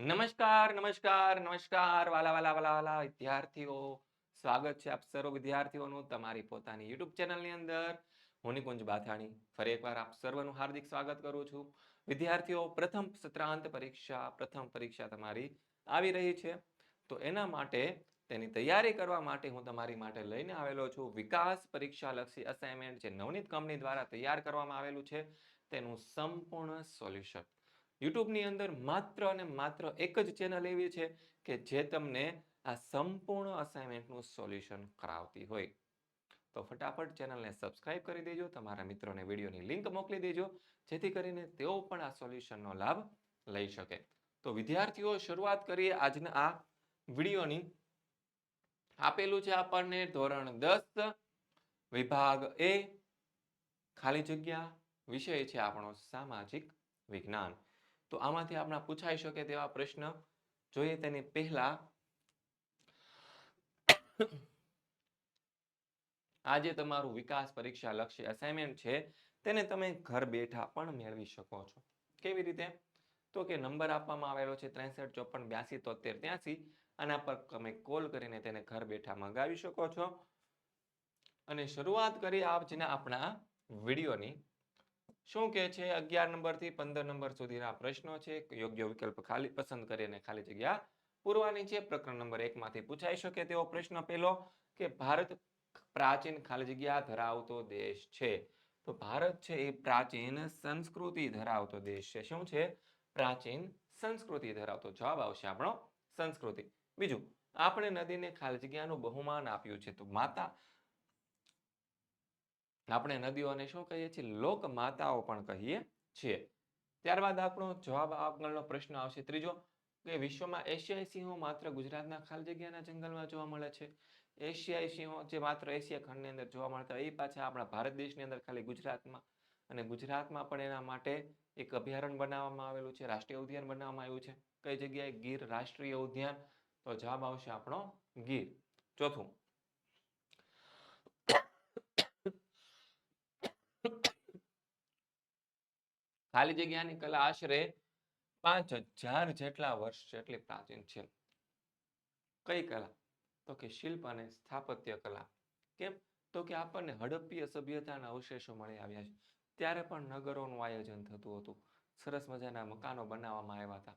નમસ્કાર નમસ્કાર નમસ્કાર, વાલા વાલા વાલા વાલા, વિદ્યાર્થીઓ. સ્વાગત છે આપ સર્વ વિદ્યાર્થીઓનું તમારી પોતાની યુટ્યુબ ચેનલની અંદર. હું નિકુંજ બાથાણી. ફરી એકવાર આપ સર્વનું હાર્દિક સ્વાગત કરું છું. વિદ્યાર્થીઓ, પ્રથમ સત્રાંત પરીક્ષા, પ્રથમ પરીક્ષા તમારી આવી રહી છે. તો એના માટે, તેની તૈયારી કરવા માટે હું તમારી માટે લઈને આવેલો છું. વિકાસ પરીક્ષા લક્ષી અસાઇનમેન્ટ જે નવનીત કંપની દ્વારા તૈયાર કરવામાં આવેલું છે. તેનું સંપૂર્ણ સોલ્યુશન યુટ્યુબની અંદર માત્ર અને માત્ર એક જ ચેનલ એવી છે કે જે તમને આ સંપૂર્ણ અસાઇનમેન્ટનું સોલ્યુશન કરાવતી હોય. તો ફટાફટ ચેનલને સબસ્ક્રાઇબ કરી દેજો, તમારા મિત્રોને વિડીયોની લિંક મોકલી દેજો, જેથી કરીને તેઓ પણ આ સોલ્યુશનનો લાભ લઈ શકે. તો વિદ્યાર્થીઓ, શરૂઆત કરીએ આજના આ વિડીયોની આપેલું છે આપણને ધોરણ દસ, વિભાગ એ. ખાલી જગ્યા વિષય છે આપણો સામાજિક વિજ્ઞાન. તો આમાંથી આપણા પૂછાઈ શકે તેવા પ્રશ્ન જોઈએ તેની પહેલા આજે તમારું વિકાસ પરીક્ષા લક્ષ્ય અસાઇનમેન્ટ છે, તેને તમે ઘર બેઠા પણ મેળવી શકો છો. કેવી રીતે? તો કે નંબર આપવામાં આવેલો છે ત્રેસઠ, ચોપન, બ્યાસી તોતેર ત્યાસી, આના પર તમે કોલ કરીને તેને ઘર બેઠા મંગાવી શકો છો. અને શરૂઆત કરી આજના આપણા વિડીયોની શું કે છે અગિયાર નંબરથી પંદર નંબર સુધીના પ્રશ્નો છે? યોગ્ય વિકલ્પ ખાલી પસંદ કરીને ખાલી જગ્યા પૂરવાની છે. પ્રકરણ નંબર એકમાંથી પૂછાઈ શકે તેવો પ્રશ્ન પહેલો કે ભારત પ્રાચીન ખાલી જગ્યા ધરાવતો દેશ છે. તો ભારત છે એ પ્રાચીન સંસ્કૃતિ ધરાવતો દેશ છે. શું છે? પ્રાચીન સંસ્કૃતિ ધરાવતો. જવાબ આવશે આપણો સંસ્કૃતિ. બીજું, આપણે નદીને ખાલી જગ્યાનું બહુમાન આપ્યું છે. તો માતા આપણે નદીઓને શું કહીએ છીએ? લોક માતાઓ પણ કહીએ છીએ. ત્યારબાદ આપણો જવાબ આગળનો પ્રશ્ન આવશે. ત્રીજો, કે વિશ્વમાં એશિયાઈ સિંહો માત્ર ગુજરાતના ખાલી જગ્યાના જંગલમાં જોવા મળે છે. એશિયાઈ સિંહો જે માત્ર એશિયા ખંડની અંદર જોવા મળતા એ પાછા આપણા ભારત દેશની અંદર ખાલી ગુજરાતમાં અને ગુજરાતમાં પણ એના માટે એક અભયારણ્ય બનાવવામાં આવેલું છે, રાષ્ટ્રીય ઉદ્યાન બનાવવામાં આવ્યું છે. કઈ જગ્યાએ ગીર? રાષ્ટ્રીય ઉદ્યાન. તો જવાબ આવશે આપણો ગીર. ચોથું ખાલી જગ્યાની કલા આશરે પાંચ હજાર જેટલા વર્ષ જેટલી પ્રાચીન છે. કઈ કલા? તો કે શિલ્પ અને સ્થાપત્ય કલા. કેમ? તો કે આપણને હડપ્પીય સભ્યતાના અવશેષો મળી આવ્યા છે. ત્યારે પણ નગરોનું આયોજન થતું હતું. સરસ મજાના મકાનો બનાવવામાં આવ્યા હતા.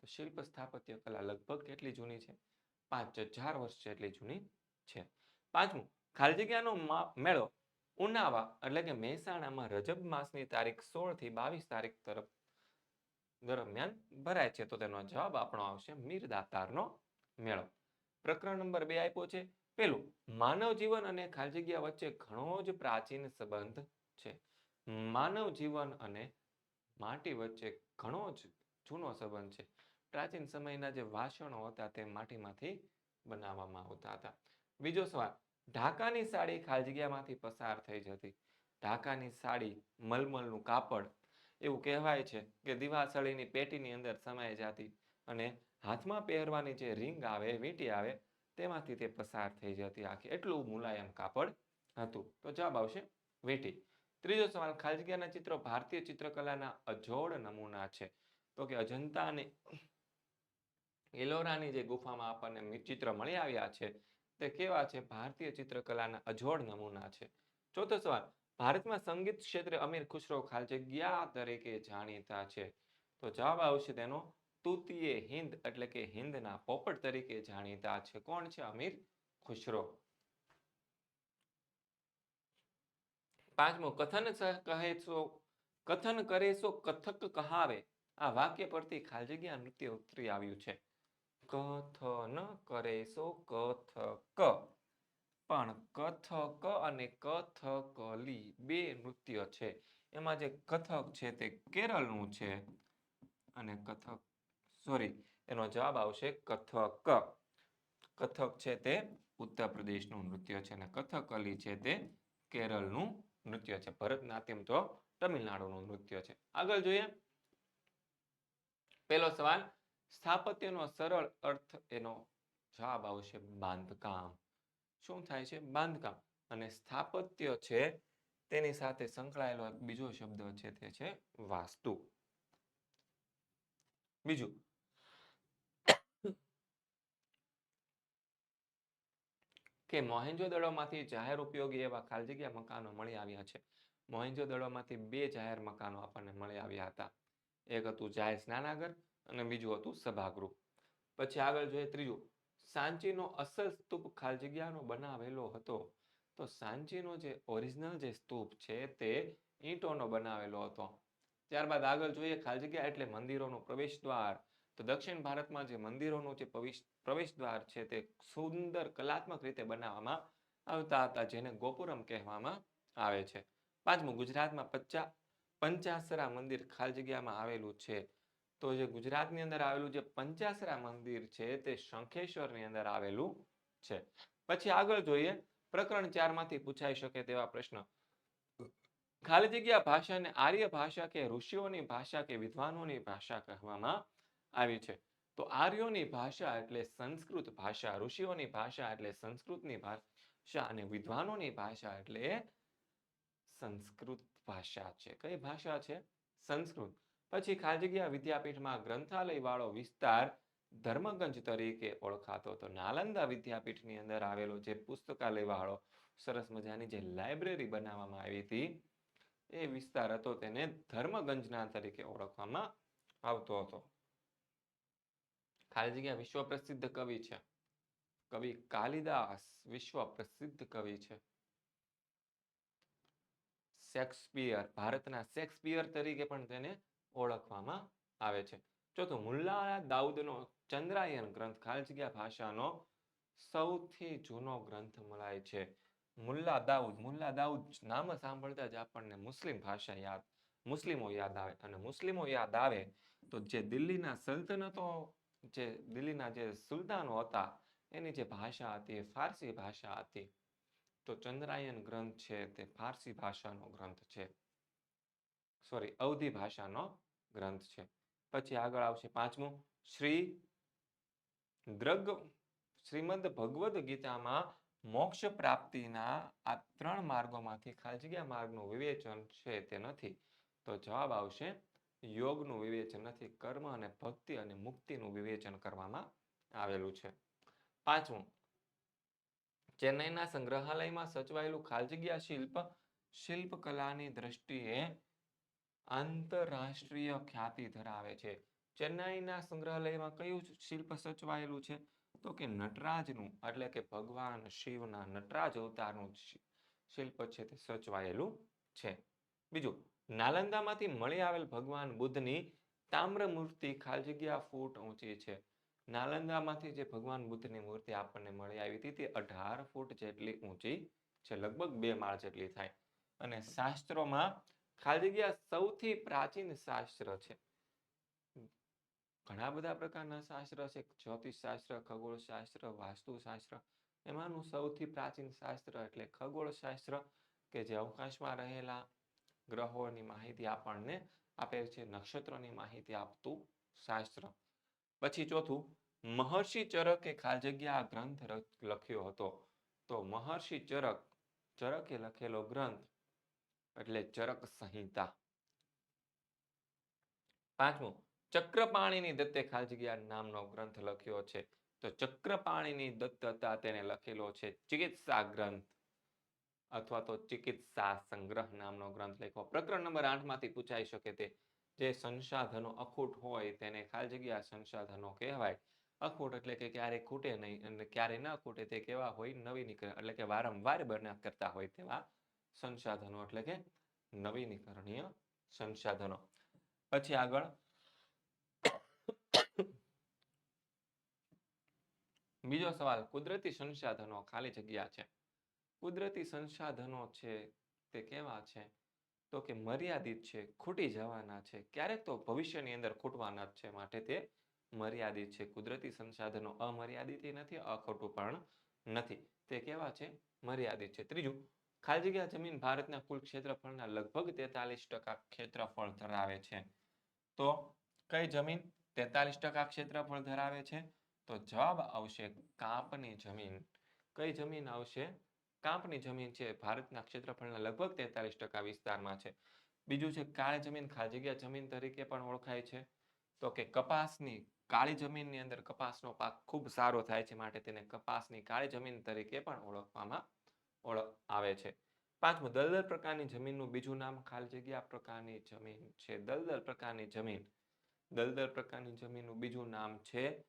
તો શિલ્પ સ્થાપત્ય કલા લગભગ કેટલી જૂની છે? પાંચ હજાર વર્ષ જેટલી જૂની છે. પાંચમું, ખાલી જગ્યાનો મેળો. ઉનાવા એટલે કે મહેસાણામાં રજબ માસની તારીખ સોળથી બાવીસ તારીખ તરફ દરમિયાન ભરાય છે. તો તેનો જવાબ આપણો આવશે મીર દાતારનો મેળો. પ્રકરણ નંબર બે આપ્યો છે. પેલું માનવ જીવન અને ખાલી જગ્યા વચ્ચે ઘણો જ પ્રાચીન સંબંધ છે. માનવ જીવન અને માટી વચ્ચે ઘણો જ જૂનો સંબંધ છે. પ્રાચીન સમયના જે વાસણો હતા તે માટીમાંથી બનાવવામાં આવતા હતા. બીજો સવાલ ઢાકાની સાડી ખાલી પસાર થઈ જતી. ઢાકાની સાડી મલમલનું કાપડ, એવું કહેવાય છે કે દિવાસળીની પેટીની અંદર સમાઈ જતી અને હાથમાં પહેરવાની જે રિંગ આવે, વીંટી આવે, તેમાંથી તે પસાર થઈ જતી. આખી એટલું મુલાયમ કાપડ હતું. તો જવાબ આવશે વીંટી. ત્રીજો સવાલ, ખાલી જગ્યાના ચિત્રો ભારતીય ચિત્રકલાના અજોડ નમૂના છે. તો કે અજંતા અને એલોરાની જે ગુફામાં આપણને ચિત્ર મળી આવ્યા છે તે કેવા છે? ભારતીય ચિત્રકલાના અજોડ નમૂના છે. ચોથો સવાલ, ભારતમાં સંગીત ક્ષેત્રે અમીર ખુશરો ખાલજગ્યા તરીકે જાણીતા છે? તો જવાબ આવશે તેનો, તુતીય હિન્દ એટલે કે હિન્દના પોપટ તરીકે જાણીતા છે. કોણ છે અમીર ખુશરો પાંચમો, કથન કહે છો કથન કરે છો કથક કહાવે. આ વાક્ય પરથી ખાલ જગ્યા નૃત્ય ઉતરી આવ્યું છે? કથન કરે સો કથક. પણ કથક અને કથકલી બે નૃત્ય છે. એમાં જે કથક છે તે કેરળનું છે. અને કથક સોરી એનો જવાબ આવશે કથક. કથક છે તે ઉત્તર પ્રદેશનું નૃત્ય છે અને કથકલી છે તે કેરળનું નૃત્ય છે. ભરતનાટ્યમ તો તમિલનાડુનું નૃત્ય છે. આગળ જોઈએ. પહેલો સવાલ સ્થાપત્યનો સરળ અર્થ એનો જવાબ આવશે બાંધકામ. શું થાય છે? બાંધકામ. અને સ્થાપત્ય છે તેની સાથે સંકળાયેલો બીજો શબ્દ છે તે છે વાસ્તુ. બીજું. કે મોહેન્જોદડોમાંથી જાહેર ઉપયોગી એવા ખાલી મકાનો મળી આવ્યા છે. મોહેન્જોદડોમાંથી બે જાહેર મકાનો આપણને મળી આવ્યા હતા. એક હતું જાહેર સ્નાનાગર અને બીજું હતું સભાગૃહ. પછી આગળ જોઈએ ત્રીજું. સાંચીનો અસલ સ્તૂપ ખાલી જગ્યાનો બનાવેલો હતો. તો સાંચીનો જે ઓરિજિનલ જે સ્તૂપ છે તે ઈંટોનો બનાવેલો હતો. ત્યારબાદ આગળ જોઈએ ખાલી જગ્યા એટલે મંદિરોનો પ્રવેશ દ્વાર તો દક્ષિણ ભારતમાં જે મંદિરોનું જે પ્રવેશ દ્વાર છે તે સુંદર કલાત્મક રીતે બનાવવામાં આવતા હતા, જેને ગોપુરમ કહેવામાં આવે છે. પાંચમું, ગુજરાતમાં પચાસ પંચાસરા મંદિર ખાલી જગ્યામાં આવેલું છે. તો જે ગુજરાતની અંદર આવેલું જે પંચાસરા મંદિર છે, તે શંખેશ્વરની અંદર આવેલું છે. પછી આગળ જોઈએ, પ્રકરણ ચારમાંથી પૂછાઈ શકે તેવા પ્રશ્ન. ખાલી જગ્યા ભાષાને આર્ય ભાષા કે ઋષિઓની ભાષા કે વિદ્વાનોની ભાષા કહેવામાં આવી છે. તો આર્યોની ભાષા એટલે સંસ્કૃત ભાષા, ઋષિઓની ભાષા એટલે સંસ્કૃતની ભાષા અને વિદ્વાનોની ભાષા એટલે સંસ્કૃત ભાષા છે. કઈ ભાષા છે? સંસ્કૃત. પછી ખાજગીયા વિદ્યાપીઠમાં ગ્રંથાલયવાળો વિસ્તાર ધર્મગંજ તરીકે ઓળખાતો હતો. નાલંદા વિદ્યાપીઠની અંદર આવેલો જે પુસ્તકાલયવાળો સરસ મજાની જે લાઇબ્રેરી બનાવવામાં આવી હતી, એ વિસ્તાર હતો તેને ધર્મગંજના તરીકે ઓળખવામાં આવતો હતો. ખાલી વિશ્વ પ્રસિદ્ધ કવિ છે. કવિ કાલિદાસ વિશ્વ પ્રસિદ્ધ કવિ છે. શેક્સપિયર, ભારતના શેક્સપિયર તરીકે પણ તેને ઓળખવામાં આવે છે. ચોથું મુલ્લા દાઉદનો ચંદ્રાયન ગ્રંથ ખાલી ભાષાનો સૌથી જૂનો ગ્રંથ મળાય છે. મુલ્લા દાઉદ મુલ્લા દાઉદ નામ સાંભળતા જ આપણને મુસ્લિમ ભાષા યાદ, મુસ્લિમો યાદ આવે અને મુસ્લિમો યાદ આવે તો જે દિલ્હીના સલ્તનતો, જે દિલ્હીના જે સુલતાનો હતા, એની જે ભાષા હતી એ ફારસી ભાષા હતી. તો ચંદ્રાયન ગ્રંથ છે તે ફારસી ભાષાનો ગ્રંથ છે. સોરી અવધી ભાષાનો ગ્રંથ છે. પછી આગળ આવશે પાંચમું. શ્રી દ્રગ, શ્રીમદ ભગવદ્ ગીતામાં મોક્ષ પ્રાપ્તિના આ ત્રણ માર્ગોમાંથી ખાલી માર્ગનું વિવેચન છે તે નથી. તો જવાબ આવશે, યોગનું વિવેચન નથી, કર્મ અને ભક્તિ અને મુક્તિનું વિવેચન કરવામાં આવેલું છે. પાંચમું. ચેન્નઈના સંગ્રહાલયમાં સચવાયેલું ખાલજગ્યા શિલ્પ, શિલ્પકલાની દ્રષ્ટિએ આંતરરાષ્ટ્રીય ખ્યાતિ ધરાવે છે. ચેન્નાઈના સંગ્રહાલયમાં કયું શિલ્પ સચવાયેલું છે? તો કે નટરાજનું, એટલે કે ભગવાન શિવના નટરાજ અવતારનું શિલ્પ છે તે સચવાયેલું છે. બીજું, નાલંદામાંથી મળી આવેલ ભગવાન બુદ્ધની તામ્ર મૂર્તિ ખાલી જગ્યા ફૂટ ઊંચી છે. નાલંદામાંથી જે ભગવાન બુદ્ધની મૂર્તિ આપણને મળી આવી હતી તે અઢાર ફૂટ જેટલી ઊંચી છે, લગભગ બે માળ જેટલી થાય. અને શાસ્ત્રોમાં ખાલી સૌથી પ્રાચીન શાસ્ત્ર છે. ઘણા બધા પ્રકારના શાસ્ત્ર છે. જ્યોતિષ શાસ્ત્ર, ખગોળ શાસ્ત્ર, વાસ્તુ શાસ્ત્ર. એમાંનું સૌથી પ્રાચીન શાસ્ત્ર એટલે ખગોળ શાસ્ત્ર કે જે અવકાશમાં રહેલા ગ્રહોની માહિતી આપણને આપે છે. નક્ષત્રોની માહિતી આપતું શાસ્ત્ર. પછી ચોથું, મહર્ષિ ચરકે ખાલી જગ્યા આ ગ્રંથ લખ્યો હતો. તો મહર્ષિ ચરક, ચરકે લખેલો ગ્રંથ એટલે ચરક સંહિતા. પાંચમું, ચક્રપાણીની દત્તે ખાલી જગ્યા નામનો ગ્રંથ લખ્યો છે. તો ચક્રપાણીની દત્ત હતા તેને લખેલો છે ચિકિત્સા ગ્રંથ. અથવા તો ચિકિત્સા સંગ્રહ નામનો ગ્રંથ લખ્યો. પ્રકરણ નંબર આઠમાંથી પૂછાઈ શકે તે. જે સંસાધનો અખૂટ હોય તેને ખાલી જગ્યા સંસાધનો કહેવાય. અખૂટ એટલે કે ક્યારે ખૂટે નહીં અને ક્યારે ન ખૂટે તે કેવા હોય નવીનીકરણ એટલે કે વારંવાર બનાવ કરતા હોય તેવા સંસાધનો એટલે કે નવીનીકરણીય સંસાધનો. પછી આગળ બીજો સવાલ, કુદરતી સંસાધનો ખાલી જગ્યા છે. કુદરતી સંસાધનો છે તે કેવા છે? તો કે મર્યાદિત છે, ખૂટી જવાના છે. ક્યારેક તો ભવિષ્યની અંદર ખૂટવાના જ છે, માટે તે મર્યાદિત છે. કુદરતી સંસાધનો અમર્યાદિત નથી, અખોટું પણ નથી. તે કેવા છે? મર્યાદિત છે. ત્રીજું ખાલી જગ્યા જમીન ભારતના કુલ ક્ષેત્રફળના લગભગ તેતાલીસ ટકા ક્ષેત્રફળ ધરાવે છે. તો કઈ જમીન તેતાલીસ ટકા ક્ષેત્રફળ ધરાવે છે? તો જવાબ આવશે કાપની જમીન. કઈ જમીન આવશે? કાપની જમીન છે ભારતના ક્ષેત્રફળના લગભગ તેતાલીસ ટકા વિસ્તારમાં છે. બીજું છે કાળી જમીન ખાલી જગ્યા જમીન તરીકે પણ ઓળખાય છે. તો કે કપાસની કાળી જમીનની અંદર કપાસનો પાક ખૂબ સારો થાય છે માટે તેને કપાસની કાળી જમીન તરીકે પણ ઓળખવામાં ઓળખ આવે છે. પાંચમું દલદલ પ્રકારની જમીનનું બીજું નામ ખાલી જગ્યા પ્રકારની જમીન છે. દલદલ પ્રકારની જમીન. દલદલ પ્રકારની જમીનનું બીજું નામ છે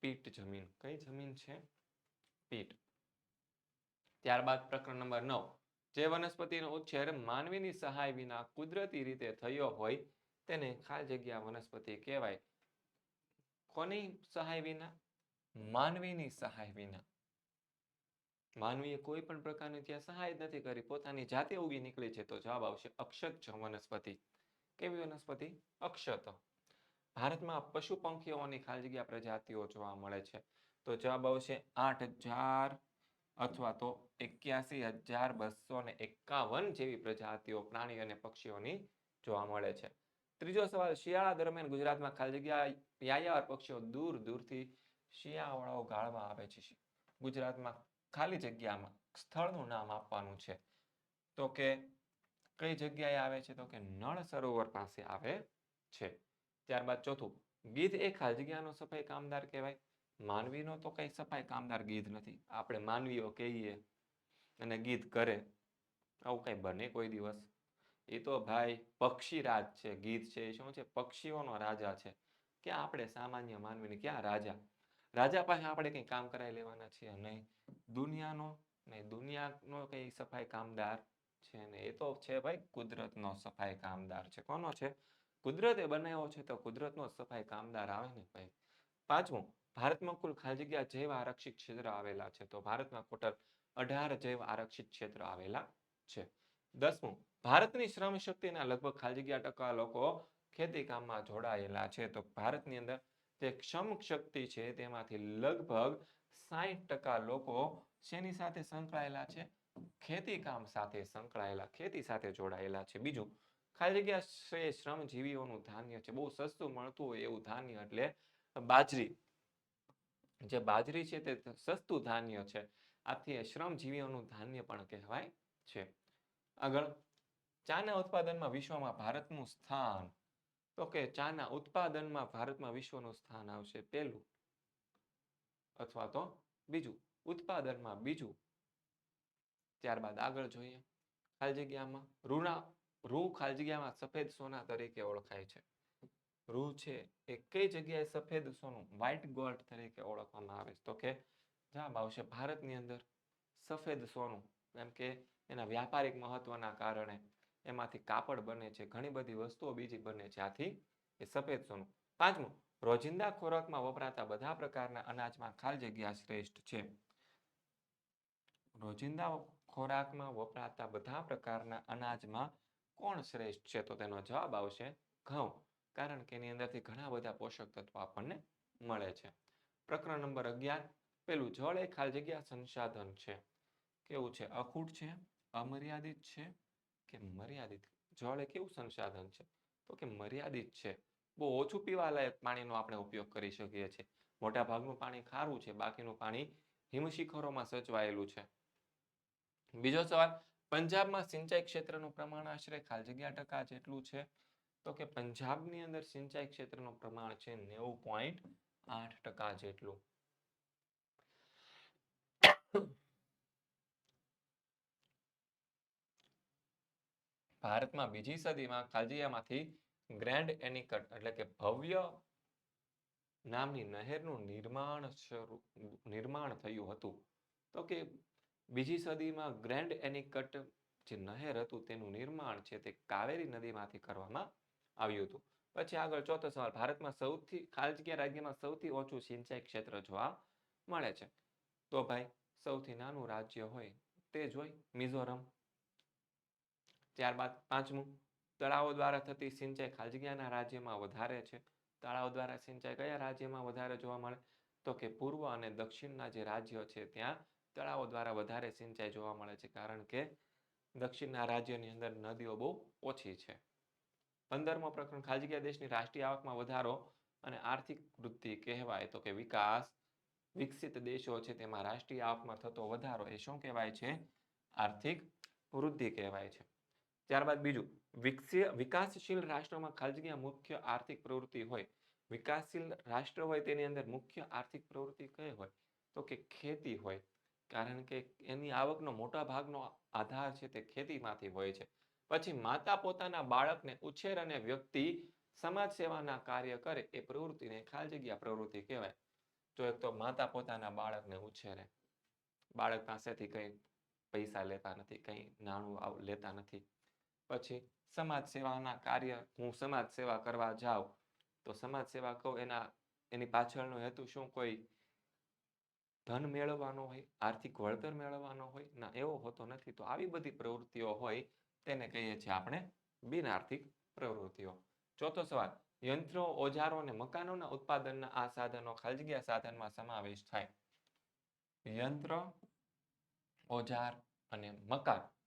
પીટ જમીન. કઈ જમીન છે? પીટ. ત્યારબાદ પ્રકરણ નંબર નવ. જે વનસ્પતિનો ઉછેર માનવીની સહાય વિના કુદરતી રીતે થયો હોય તેને ખાલી જગ્યા વનસ્પતિ કહેવાય. કોની સહાય વિના? માનવીની સહાય વિના. માનવીએ કોઈ પણ પ્રકારની ત્યાં સહાય નથી કરી. પોતાની જાતે ઉગી નીકળી છે તો જવાબ આવશે અક્ષત વનસ્પતિ. કેવી વનસ્પતિ? અક્ષત. ભારતમાં પશુ પંખીઓની ખાલી જગ્યા પ્રજાતિઓ જોવા મળે છે. તો જવાબ આવશે આઠ હજાર અથવા તો એક્યાસી હજાર બસો ને એકાવન જેવી પ્રજાતિઓ પ્રાણી અને પક્ષીઓની જોવા મળે છે. ત્રીજો સવાલ, શિયાળા દરમિયાન ગુજરાતમાં ખાલી જગ્યા યાયાવર પક્ષીઓ દૂર દૂરથી શિયાળાઓ ગાળવા આવે છે. ગુજરાતમાં ખાલી જગ્યામાં, સ્થળનું નામ આપવાનું છે. તો કે કઈ જગ્યાએ આવે છે? તો કે નળ સરોવર પાસે આવે છે. ત્યારબાદ ચોથું, ગીધ એ ખાલી સફાઈ કામદાર કહેવાય. માનવીનો તો કઈ સફાઈ કામદાર ગીધ નથી. આપણે માનવીઓ કહીએ અને ગીધ કરે. આવું કઈ બને કોઈ દિવસ? એ તો ભાઈ પક્ષી રાજ છે, ગીધ છે. એ શું છે? પક્ષીઓનો રાજા છે. ક્યાં આપણે સામાન્ય માનવીને ક્યાં રાજા? રાજા પાસે આપણે કંઈ કામ કરાવી લેવાના છીએ? નહીં. દુનિયાનો ને દુનિયાનો કઈ સફાઈ કામદાર છે ને એ તો છે ભાઈ કુદરતનો સફાઈ કામદાર છે. કોનો છે? કુદરતે બનાવ્યો છે તો કુદરતનો સફાઈ કામદાર આવે ને ભાઈ. પાંચમું, ભારતમાં કુલ ખાલી જગ્યા જૈવ આરક્ષિત ક્ષેત્ર આવેલા છે તો ભારતમાં ટોટલ અઢાર જૈવ આરક્ષિત ક્ષેત્ર આવેલા છે. દસમું, ભારતની શ્રમ શક્તિના લગભગ ખાલી જગ્યા ટકા લોકો ખેતી કામમાં જોડાયેલા છે તો ભારતની અંદર જે ક્ષમ શક્તિ છે તેમાંથી લગભગ સાહીઠ ટકા લોકો શેની સાથે સંકળાયેલા છે? ખેતી કામ સાથે સંકળાયેલા, ખેતી સાથે જોડાયેલા છે. બીજું, ખાલી જગ્યા શ્રમજીવીઓનું ધાન્ય છે. બહુ સસ્તું મળતું હોય એવું ધાન્ય એટલે બાજરી. જે બાજરી છે તે સસ્તું ધાન્ય છે. આથી શ્રમજીવીઓનું ધાન્ય પણ કહેવાય છે. આગળ, ચાના ઉત્પાદનમાં વિશ્વમાં ભારતનું સ્થાન. તો કે ચાના ઉત્પાદનમાં ભારતમાં વિશ્વનું સ્થાન આવશે. પહેલું અથવા તો બીજું ઉત્પાદનમાં બીજું. ત્યારબાદ આગળ જોઈએ. ખાલી જગ્યામાં રૂના, રૂ ખાલી જગ્યામાં સફેદ સોના તરીકે ઓળખાય છે. રૂ છે એ કઈ જગ્યાએ સફેદ સોનું, વ્હાઇટ ગોલ્ડ તરીકે ઓળખવામાં આવે છે. તો કે જવાબ આવશે ભારતની અંદર સફેદ સોનું, એમ કે એના વ્યાપારિક મહત્વના કારણે એમાંથી કાપડ બને છે, ઘણી બધી વસ્તુઓ બીજી બને છે. આથી એ સફેદ સોનું. પાંચમું રોજિંદા ખોરાકમાં વપરાતા બધા પ્રકારના અનાજમાં ખાલી જગ્યા શ્રેષ્ઠ છે. રોજિંદા ખોરાકમાં વપરાતા બધા પ્રકારના અનાજમાં કોણ શ્રેષ્ઠ છે? તો તેનો જવાબ આવશે ઘઉં, કારણ કે એની અંદરથી ઘણા બધા પોષક તત્વો આપણને મળે છે. પ્રકરણ નંબર અગિયાર, પેલું જળ એ ખાલી જગ્યા સંસાધન છે. કેવું છે? અખૂટ છે? અમર્યાદિત છે? કે મર્યાદિત? જળ એ કેવું સંસાધન છે? તો કે મર્યાદિત છે. બહુ ઓછું પીવાલાયક પાણીનો આપણે ઉપયોગ કરી શકીએ છીએ. મોટા ભાગનું પાણી ખારું છે, બાકીનું પાણી હિમશિખરોમાં સચવાયેલું છે. બીજો સવાલ, પંજાબમાં સિંચાઈ ક્ષેત્રનું પ્રમાણ આશરે ખાલી જગ્યા ટકા જેટલું છે? તો કે પંજાબની અંદર સિંચાઈ ક્ષેત્રનું પ્રમાણ છે નેવું પોઈન્ટ આઠ ટકા જેટલું. ભારતમાં બીજી સદીમાં ખાલજીયામાંથી ગ્રેન્ડ એનિકટ એટલે કે ભવ્ય નામની નહેરનું નિર્માણ શરૂ, નિર્માણ થયું હતું. તો કે બીજી સદીમાં ગ્રેન્ડ એનિકટ જે નહેર હતું તેનું નિર્માણ છે તે કાવેરી નદીમાંથી કરવામાં આવ્યું હતું. પછી આગળ ચોથો સવાલ, ભારતમાં સૌથી ખાલી રાજ્યમાં સૌથી ઓછું સિંચાઈ ક્ષેત્ર જોવા મળે છે. તો ભાઈ, સૌથી નાનું રાજ્ય હોય તે જોઈ મિઝોરમ. ત્યારબાદ પાંચમું તળાવો દ્વારા થતી સિંચાઈ ખાલજગીયાના રાજ્યમાં વધારે છે. તળાવ દ્વારા સિંચાઈ કયા રાજ્યમાં વધારે જોવા મળે? તો કે પૂર્વ અને દક્ષિણના જે રાજ્યો છે, ત્યાં તળાવો દ્વારા વધારે સિંચાઈ જોવા મળે છે. કારણ કે દક્ષિણના રાજ્યની અંદર નદીઓ બહુ ઓછી છે. પંદરમો પ્રકરણ ખાલજગીયા દેશની રાષ્ટ્રીય આવકમાં વધારો અને આર્થિક વૃદ્ધિ કહેવાય તો કે વિકાસ વિકસિત દેશો છે, તેમાં રાષ્ટ્રીય આવકમાં થતો વધારો એ શું કહેવાય છે? આર્થિક વૃદ્ધિ કહેવાય છે. ત્યારબાદ બીજું વિકસી વિકાસશીલ રાષ્ટ્રોમાં ખાલી મુખ્ય આર્થિક પ્રવૃત્તિ હોય. વિકાસશીલ રાષ્ટ્ર હોય તેની અંદર મુખ્ય આર્થિક પ્રવૃત્તિ કઈ હોય? તો કે ખેતી હોય. કારણ કે એની આવકનો મોટા ભાગનો આધાર છે તે ખેતીમાંથી હોય છે. પછી માતા પોતાના બાળકને ઉછેર અને વ્યક્તિ સમાજ સેવાના કાર્ય કરે એ પ્રવૃત્તિને ખાલી જગ્યા પ્રવૃત્તિ કહેવાય. તો એક તો માતા પોતાના બાળકને ઉછેરે. બાળક પાસેથી કંઈ પૈસા લેતા નથી, કંઈ નાણું લેતા નથી. પછી સમાજ સેવાના કાર્ય, હું સમાજ સેવા કરવા જાઉં, તો સમાજ સેવા કહું, એના, એની પાછળનો હેતુ શું? કોઈ ધન મેળવવાનો હોય, આર્થિક વળતર મેળવવાનો હોય, ના, એવો હોતો નથી. તો આવી બધી પ્રવૃત્તિઓ હોય, તેને કહીએ છીએ આપણે બિન આર્થિક પ્રવૃત્તિઓ. ચોથો સવાલ, યંત્રો, ઓજારો અને મકાનોના ઉત્પાદનના આ સાધનો ખાલી સાધનમાં સમાવેશ થાય. યંત્ર, ઓજાર અને મકાન.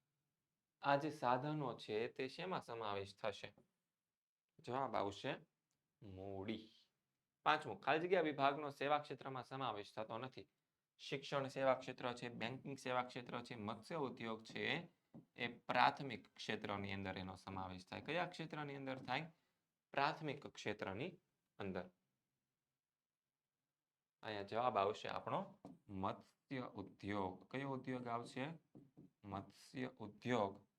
આ જે સાધનો છે તે શેમાં સમાવેશ થશે? જવાબ આવશે મૂડી. પાંચમું, ખાલી જગ્યા વિભાગનો સેવા ક્ષેત્રમાં સમાવેશ થતો નથી. શિક્ષણ સેવા ક્ષેત્ર છે બેન્કિંગ સેવા ક્ષેત્ર છે, મત્સ્ય ઉદ્યોગ છે, એ પ્રાથમિક ક્ષેત્રની અંદર એનો સમાવેશ થાય. કયા ક્ષેત્રની અંદર થાય? પ્રાથમિક ક્ષેત્રની અંદર. અહીંયા જવાબ આવશે આપણો મત્સ્ય ઉદ્યોગ. કયો ઉદ્યોગ આવશે? મત્સ્ય ઉદ્યોગ.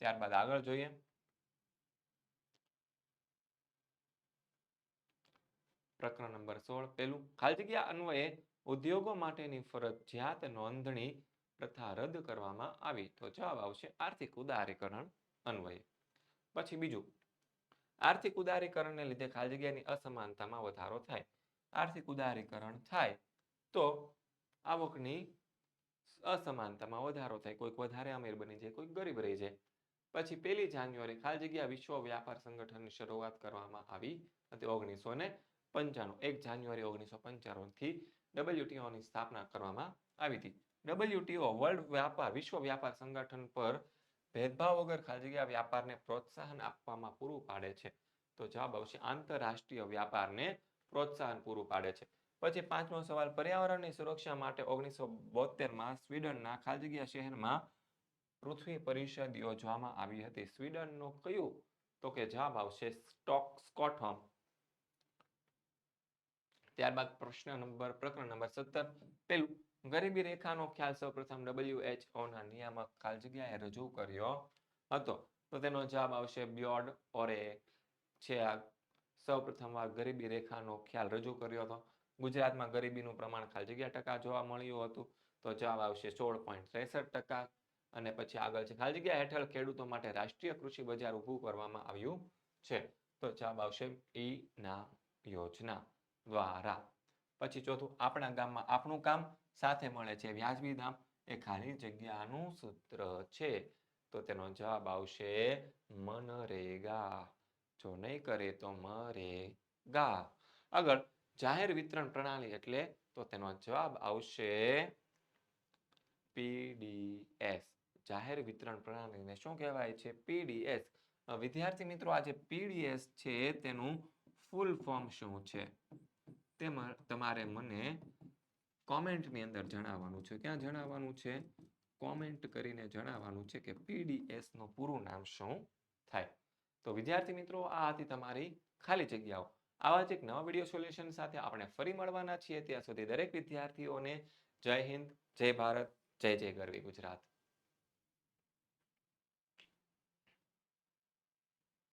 ત્યારબાદ આગળ જોઈએ. પ્રકરણ નંબર સોળ. પેલું ખાલી જગ્યા અન્વયે ઉદ્યોગો માટેની ફરજિયાત નોંધણી પ્રથા રદ કરવામાં આવી. તો જવાબ આવશે, આર્થિક ઉદારીકરણ અન્વયે. પછી બીજું, આર્થિક ઉદારીકરણને લીધે ખાલી જગ્યાની અસમાનતામાં વધારો થાય. આર્થિક ઉદારીકરણ થાય તો આવકની અસમાનતામાં વધારો થાય. કોઈક વધારે અમીર બની જાય, કોઈક ગરીબ રહી જાય. પછી પહેલી જાન્યુઆરી ખાલી જગ્યા વિશ્વ વ્યાપાર સંગઠનની શરૂઆત કરવામાં આવી હતી ઓગણીસો ને પંચાણું. એક જાન્યુઆરી ઓગણીસો પંચાણું થી WTO સ્થાપના કરવામાં આવી હતી. ડબલ્યુટીઓ વર્લ્ડ વ્યાપાર વિશ્વ વ્યાપાર સંગઠન પર ભેદભાવ વગર ખાલી જગ્યા વ્યાપારને પ્રોત્સાહન આપવામાં પૂરું પાડે છે. તો જવાબ આવશે આંતરરાષ્ટ્રીય વ્યાપારને પ્રોત્સાહન પૂરું પાડે છે. પછી પાંચમો સવાલ, પર્યાવરણની સુરક્ષા માટે ઓગણીસો બોતેરમાં સ્વીડનના ખાલી જગ્યા શહેરમાં પૃથ્વી પરિષદ યોજવામાં આવી હતી. સ્વીડનનું કયું તો કે જવાબ આવશે સ્ટોક સ્કોટહોમ ત્યારબાદ પ્રશ્ન નંબર, પ્રકરણ નંબર સત્તર. પેલું, ગરીબી રેખાનો ખ્યાલ સૌપ્રથમ WHO ના નિયામક ખાલી જગ્યાએ રજૂ કર્યો હતો. તો તેનો જવાબ આવશે બ્યોર્ડ ઓરે. છે આ સૌપ્રથમ વાર ગરીબી રેખાનો ખ્યાલ રજૂ કર્યો હતો. ગુજરાતમાં ગરીબીનું પ્રમાણ ખાલી જગ્યા ટકા જોવા મળ્યું હતું. તો જવાબ આવશે સોળ પોઈન્ટ ત્રેસઠ ટકા. અને પછી આગળ છે. ખાલી જગ્યા હેઠળ ખેડૂતો માટે રાષ્ટ્રીય કૃષિ બજાર ઊભું કરવામાં આવ્યું છે. તો જવાબ આવશે ઈ ના યોજના દ્વારા. પછી ચોથું, આપણા ગામમાં આપણું કામ સાથે મળે છે. વ્યાજબી દામ એ ખાલી જગ્યાનું સૂત્ર છે. તો તેનો જવાબ આવશે મનરેગા. જો નહીં કરે તો મરેગા. આગળ, જાહેર વિતરણ પ્રણાલી એટલે તો તેનો જવાબ આવશે પીડીએસ જાહેર વિતરણ પ્રણાલીને શું કહેવાય છે? પીડીએસ વિદ્યાર્થી મિત્રો, આ જે પીડીએસ છે, તેનું ફૂલ ફોર્મ શું છે? તેમાં તમારે મને કોમેન્ટની અંદર જણાવવાનું છે. ક્યાં જણાવવાનું છે? કોમેન્ટ કરીને જણાવવાનું છે કે પીડીએસનું પૂરું નામ શું થાય? તો વિદ્યાર્થી મિત્રો, આ હતી તમારી ખાલી જગ્યાઓ. આવા જ એક નવા વીડિયો સોલ્યુશન સાથે આપણે ફરી મળવાના છીએ. ત્યાં સુધી દરેક વિદ્યાર્થીઓને જય હિન્દ, જય ભારત, જય જય ગરવી ગુજરાત.